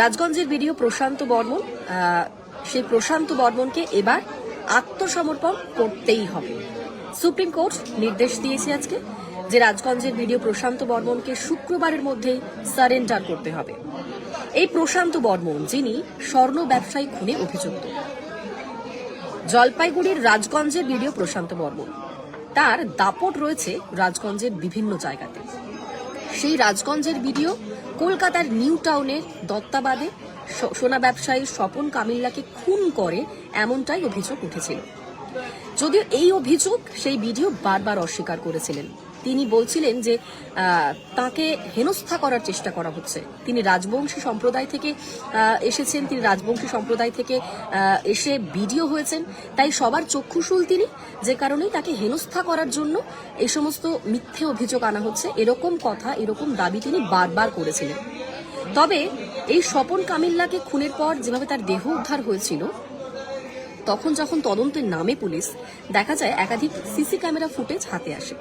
রাজগঞ্জের BDO Prashanta Barman সেই প্রশান্ত বর্মনকে এবার আত্মসমর্পণ করতেই হবে। সুপ্রিম কোর্ট নির্দেশ দিয়েছে আজকে যে রাজগঞ্জের ভিডিও প্রশান্ত বর্মনকে শুক্রবারের মধ্যেই সারেন্ডার করতে হবে। এই প্রশান্ত বর্মন, যিনি স্বর্ণ ব্যবসায়ী খুনে অভিযুক্ত। জলপাইগুড়ির রাজগঞ্জের ভিডিও প্রশান্ত বর্মন, তার দাপট রয়েছে রাজগঞ্জের বিভিন্ন জায়গাতে। সেই রাজগঞ্জের ভিডিও কলকাতার নিউ টাউনের দত্তাবাদে সোনা ব্যবসায়ী স্বপন কামিল্লাকে খুন করে এমনটাই অভিযোগ উঠেছিল। যদিও এই অভিযোগ সেই ভিডিও বারবার অস্বীকার করেছিলেন। তিনি বলছিলেন যে তাকে হেনস্থা করার চেষ্টা করা হচ্ছে। তিনি রাজবংশী সম্প্রদায় থেকে এসেছেন, তিনি রাজবংশী সম্প্রদায় থেকে এসে ভিডিও হয়েছেন। তাই সবার চক্ষুশুল তিনি, যে কারণেই তাকে হেনস্থা করার জন্য এই সমস্ত মিথ্যে অভিযোগ আনা হচ্ছে। এরকম কথা, এরকম দাবি তিনি বারবার করেছিলেন। তবে এই স্বপন কামিল্লাকে খুনের পর যেভাবে তার দেহ উদ্ধার হয়েছিল তখন যখন তদন্তের নামে পুলিশ, দেখা যায় একাধিক সিসি ক্যামেরা ফুটেজ হাতে আসে।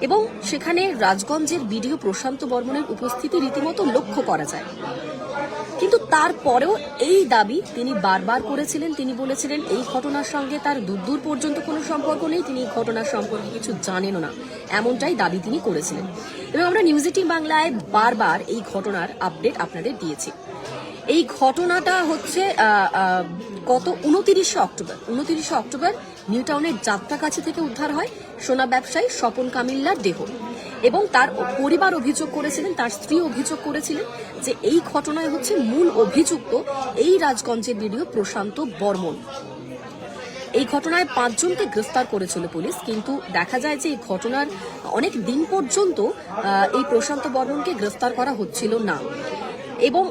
এবং সেখানে রাজগঞ্জের বিডিও প্রশান্ত বর্মনের উপস্থিতি রীতিমতো লক্ষ্য করা যায়। কিন্তু তারপরেও এই দাবি তিনি বারবার করেছিলেন, তিনি বলেছিলেন, এই ঘটনার সঙ্গে তার দূর দূর পর্যন্ত কোনো সম্পর্ক নেই, তিনি এই ঘটনার সম্পর্কে কিছু জানেনও না। এমনটাই দাবি তিনি করেছিলেন। এবং আমরা নিউজ বাংলায় বারবার এই ঘটনার আপডেট আপনাদের দিয়েছি। এই ঘটনাটা হচ্ছে গত উনতিরিশে অক্টোবর। উনতিরিশে অক্টোবর নিউ টাউনের যাত্রাকাছি থেকে উদ্ধার হয় সোনা ব্যবসায়ী স্বপন কামিল্লার দেহ। এবং তার পরিবার অভিযোগ করেছিলেন, তার স্ত্রী অভিযোগ করেছিলেন যে এই ঘটনায় হচ্ছে মূল অভিযুক্ত এই রাজগঞ্জের ভিডিও প্রশান্ত বর্মন। এই ঘটনায় পাঁচজনকে গ্রেফতার করেছিল পুলিশ, কিন্তু দেখা যায় যে এই ঘটনার অনেক দিন পর্যন্ত এই প্রশান্ত বর্মনকে গ্রেফতার করা হচ্ছিল না। এবং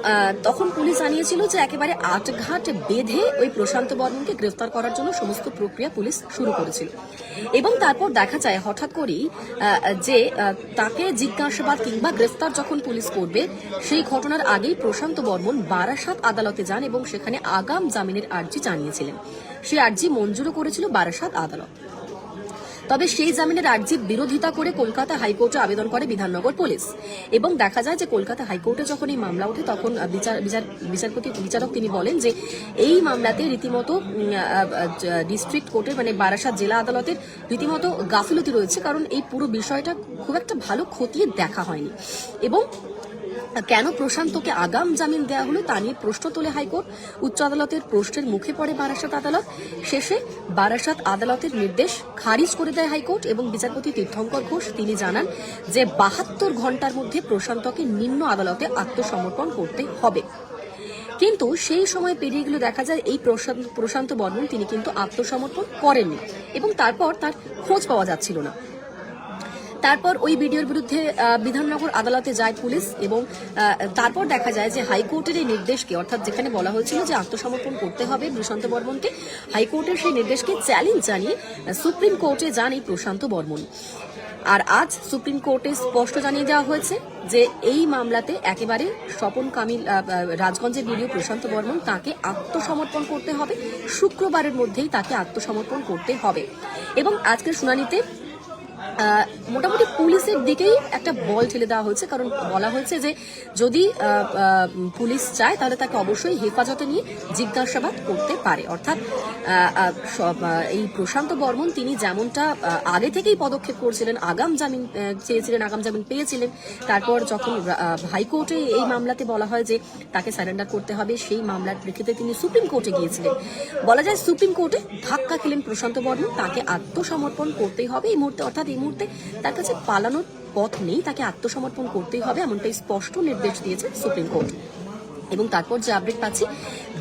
তখন পুলিশ জানিয়েছিল যে একেবারে আটঘাট বেঁধে ওই প্রশান্ত বর্মনকে গ্রেফতার করার জন্য সমস্ত প্রক্রিয়া পুলিশ শুরু করেছিল। এবং তারপর দেখা যায় হঠাৎ করেই যে তাকে জিজ্ঞাসাবাদ কিংবা গ্রেফতার যখন পুলিশ করবে, সেই ঘটনার আগেই প্রশান্ত বর্মন বারাসাত আদালতে যান এবং সেখানে আগাম জামিনের আর্জি জানিয়েছিলেন। সেই আর্জি মঞ্জুরও করেছিল বারাসাত আদালত। তবে সেই জামিনের আর্জির বিরোধিতা করে কলকাতা হাইকোর্টে আবেদন করে বিধাননগর পুলিশ। এবং দেখা যায় যে কলকাতা হাইকোর্টে যখন এই মামলা ওঠে, তখন বিচার, বিচার- বিচারপতি, বিচারক তিনি বলেন যে এই মামলাতে রীতিমতো ডিস্ট্রিক্ট কোর্টের মানে বারাসাত জেলা আদালতের রীতিমতো গাফিলতি রয়েছে। কারণ এই পুরো বিষয়টা খুব একটা ভালো খতিয়ে দেখা হয়নি। এবং কেন প্রশান্তকে আগাম জামিন দেওয়া হলো তা নিয়ে প্রশ্ন তোলে হাইকোর্ট। উচ্চ আদালতের প্রশ্নের মুখে পড়ে বারাসাত আদালত। শেষে বারাসাত আদালতের নির্দেশ খারিজ করে দেয় হাইকোর্ট এবং বিচারপতি তীর্থঙ্কর ঘোষ। তিনি জানান যে বাহাত্তর ঘণ্টার মধ্যে প্রশান্তকে নিম্ন আদালতে আত্মসমর্পণ করতে হবে। কিন্তু সেই সময় পেরিয়ে গেলে দেখা যায় এই প্রশান্ত প্রশান্ত বর্মন তিনি কিন্তু আত্মসমর্পণ করেননি এবং তারপর তার খোঁজ পাওয়া যাচ্ছিল না। তারপর ওই ভিডিওর বিরুদ্ধে বিধাননগর আদালতে যায় পুলিশ এবং তারপর দেখা যায় যে হাইকোর্টের এই নির্দেশকে, অর্থাৎ যেখানে বলা হয়েছিল যে আত্মসমর্পণ করতে হবে প্রশান্ত বর্মনকে, হাইকোর্টের সেই নির্দেশকে চ্যালেঞ্জ জানিয়ে সুপ্রিম কোর্টে যান এই প্রশান্ত বর্মন। আর আজ সুপ্রিম কোর্টে স্পষ্ট জানিয়ে দেওয়া হয়েছে যে এই মামলাতে একেবারে স্বপন কামিল রাজগঞ্জের ভিডিও প্রশান্ত বর্মন তাকে আত্মসমর্পণ করতে হবে। শুক্রবারের মধ্যেই তাকে আত্মসমর্পণ করতে হবে। এবং আজকের শুনানিতে মোটামুটি পুলিশের দিকেই একটা বল ঠেলে দেওয়া হয়েছে। কারণ বলা হয়েছে যে যদি পুলিশ চায়, তাহলে তাকে অবশ্যই হেফাজতে নিয়ে জিজ্ঞাসাবাদ করতে পারে। অর্থাৎ এই প্রশান্ত বর্মন, তিনি যেমনটা আগে থেকেই পদক্ষেপ করছিলেন, আগাম জামিন চেয়েছিলেন, আগাম জামিন পেয়েছিলেন। তারপর যখন হাইকোর্টে এই মামলাতে বলা হয় যে তাকে সারেন্ডার করতে হবে, সেই মামলার প্রেক্ষিতে তিনি সুপ্রিম কোর্টে গিয়েছিলেন। বলা যায় সুপ্রিম কোর্টে ধাক্কা খেলেন প্রশান্ত বর্মন, তাকে আত্মসমর্পণ করতেই হবে এই মুহূর্তে। অর্থাৎ এই মুহূর্তে তার কাছে পালানোর পথ নেই, তাকে আত্মসমর্পণ করতেই হবে, এমনটাই স্পষ্ট নির্দেশ দিয়েছে সুপ্রিম কোর্ট। এবং তারপর যে আপডেট পাচ্ছি,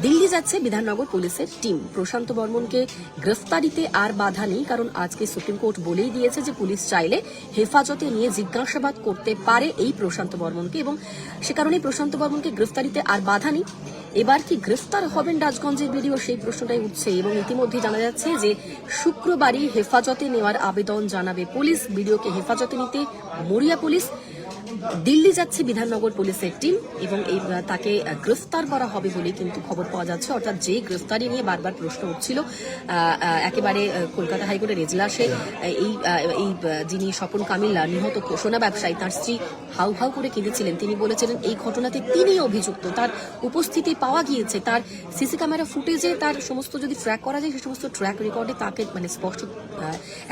দিল্লি যাচ্ছে বিধাননগর পুলিশের টিম প্রশান্ত বর্মনকে গ্রেফতারিতে আর বাধা নেই, কারণ আজকে সুপ্রিম কোর্ট বলেই দিয়েছে যে পুলিশ চাইলে হেফাজতে নিয়ে জিজ্ঞাসাবাদ করতে পারে এই প্রশান্ত বর্মনকে। এবং সে কারণে প্রশান্ত বর্মনকে গ্রেফতারিতে আর বাধা নেই। এবার কি গ্রেফতার হবেন রাজগঞ্জের ভিডিও সেই প্রশ্নটাই উঠছে এবং ইতিমধ্যে জানা যাচ্ছে যে শুক্রবারই হেফাজতে নেওয়ার আবেদন জানাবে পুলিশ। ভিডিওকে হেফাজতে নিতে মরিয়া পুলিশ, দিল্লি যাচ্ছে বিধাননগর পুলিশের টিম এবং এই তাকে গ্রেফতার করা হবে বলে কিন্তু খবর পাওয়া যাচ্ছে। অর্থাৎ যেই গ্রেফতারি নিয়ে বারবার প্রশ্ন উঠছিল একেবারে কলকাতা হাইকোর্টের এজলাসে এই এই যিনি স্বপন কামিল্লা নিহত সোনা ব্যবসায়ী, তার স্ত্রী হাউ হাউ করে কেঁদেছিলেন। তিনি বলেছিলেন, এই ঘটনাতে তিনি অভিযুক্ত। তার উপস্থিতি পাওয়া গিয়েছে। তার সিসি ক্যামেরা ফুটেজে তার সমস্ত যদি ট্র্যাক করা যায়, সে সমস্ত ট্র্যাক রেকর্ডে তাকে মানে স্পষ্ট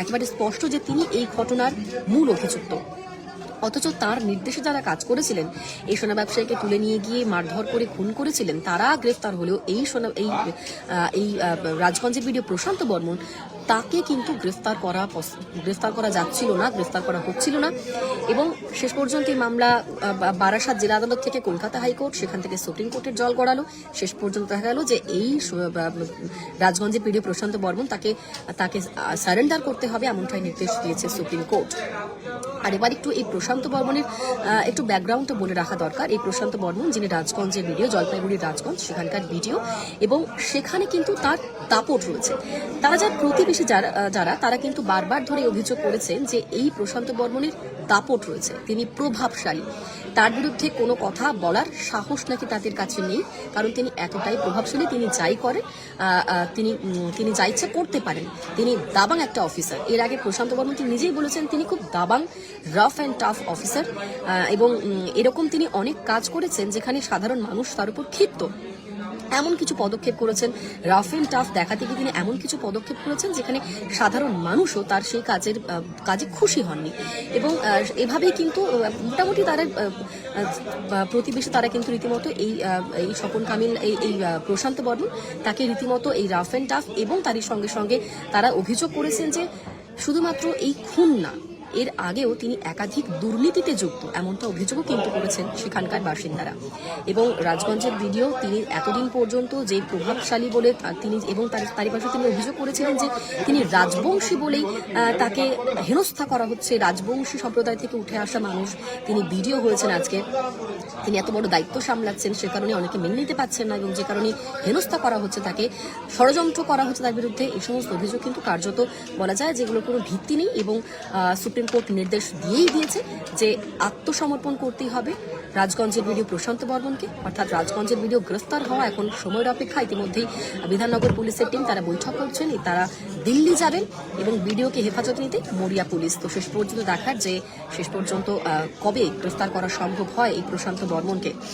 একেবারে স্পষ্ট যে তিনি এই ঘটনার মূল অভিযুক্ত। অথচ তার নির্দেশে যারা কাজ করেছিলেন, এই সোনা ব্যবসায়ীকে তুলে নিয়ে গিয়ে মারধর করে খুন করেছিলেন, তারা গ্রেফতার হলেও এই সোনা, এই এই রাজগঞ্জের ভিডিও প্রশান্ত বর্মন তাকে কিন্তু গ্রেফতার করা গ্রেফতার করা যাচ্ছিল না, গ্রেফতার করা হচ্ছিল না এবং শেষ পর্যন্ত এই মামলা বারাসাত জেলা আদালত থেকে কলকাতা হাইকোর্ট সেখান থেকে সুপ্রিম কোর্টের জল গড়ালো। শেষ পর্যন্ত দেখা গেল যে এই রাজগঞ্জের পিডিও প্রশান্ত বর্মন তাকে তাকে সারেন্ডার করতে হবে এমনটাই নির্দেশ দিয়েছে সুপ্রিম কোর্ট। আর এবার একটু এই প্রশান্ত বর্মনের একটু ব্যাকগ্রাউন্ডটা বলে রাখা দরকার। এই প্রশান্ত বর্মন যিনি রাজগঞ্জের ভিডিও জলপাইগুড়ির রাজগঞ্জ সেখানকার ভিডিও এবং সেখানে কিন্তু তার দাপট রয়েছে। তারা যার প্রতিবেশী যারা যারা তারা কিন্তু বারবার ধরে অভিযোগ করেছেন যে এই প্রশান্ত বর্মনের দাপট রয়েছে। তিনি প্রভাবশালী। তার বিরুদ্ধে কোনো কথা বলার সাহস নাকি তাদের কাছে নেই কারণ তিনি এতটাই প্রভাবশালী তিনি যাই আহ, তিনি তিনি যা ইচ্ছে করতে পারেন। তিনি দাবাং একটা অফিসার। এর আগে প্রশান্ত বর্মন তিনি নিজেই বলেছেন তিনি খুব Dabangg rough and tough officer এবং এরকম তিনি অনেক কাজ করেছেন যেখানে সাধারণ মানুষ তার উপর ক্ষিপ্ত। এমন কিছু পদক্ষেপ করেছেন। রাফ অ্যান্ড টাফ দেখাতে গিয়ে তিনি এমন কিছু পদক্ষেপ করেছেন যেখানে সাধারণ মানুষও তার সেই কাজের কাজে খুশি হননি। এবং এভাবেই কিন্তু মোটামুটি তারা প্রতিবেশী তারা কিন্তু রীতিমতো এই এই স্বপন কামিল, এই এই প্রশান্ত বর্মন, তাকে রীতিমতো এই রাফ অ্যান্ড টাফ এবং তারই সঙ্গে সঙ্গে তারা অভিযোগ করেছেন যে শুধুমাত্র এই খুন না এর আগেও তিনি একাধিক দুর্নীতিতে যুক্ত এমনটা অভিযোগও কিন্তু করেছেন সেখানকার বাসিন্দারা। এবং রাজগঞ্জের ভিডিও তিনি এতদিন পর্যন্ত যে প্রভাবশালী বলে তিনি এবং তার তারই পাশে তিনি অভিযোগ করেছিলেন যে তিনি রাজবংশী বলেই তাকে হেনস্থা করা হচ্ছে। রাজবংশী সম্প্রদায় থেকে উঠে আসা মানুষ তিনি ভিডিও হয়েছেন আজকে। তিনি এত বড় দায়িত্ব সামলাচ্ছেন সে কারণে অনেকে মেনে নিতে পারছেন না এবং যে কারণে হেনস্থা করা হচ্ছে তাকে ষড়যন্ত্র করা হচ্ছে তার বিরুদ্ধে এই সমস্ত অভিযোগ কিন্তু কার্যত বলা যায় যেগুলোর কোনো ভিত্তি নেই এবং আহ, সুপ্রিম কোর্ট নির্দেশ দিয়েই দিয়েছে যে আত্মসমর্পণ করতেই হবে। রাজগঞ্জের ভিডিও প্রশান্ত বর্মনকে। অর্থাৎ রাজগঞ্জের ভিডিও গ্রেফতার হওয়া এখন সময়ের অপেক্ষা। ইতিমধ্যেই বিধাননগর পুলিশের টিম তারা বৈঠক করছেন। তারা দিল্লি যাবেন এবং ভিডিওকে হেফাজত নিতে মরিয়া পুলিশ। তো শেষ পর্যন্ত দেখার যে শেষ পর্যন্ত কবে গ্রেফতার করা সম্ভব হয় এই প্রশান্ত বর্মনকে।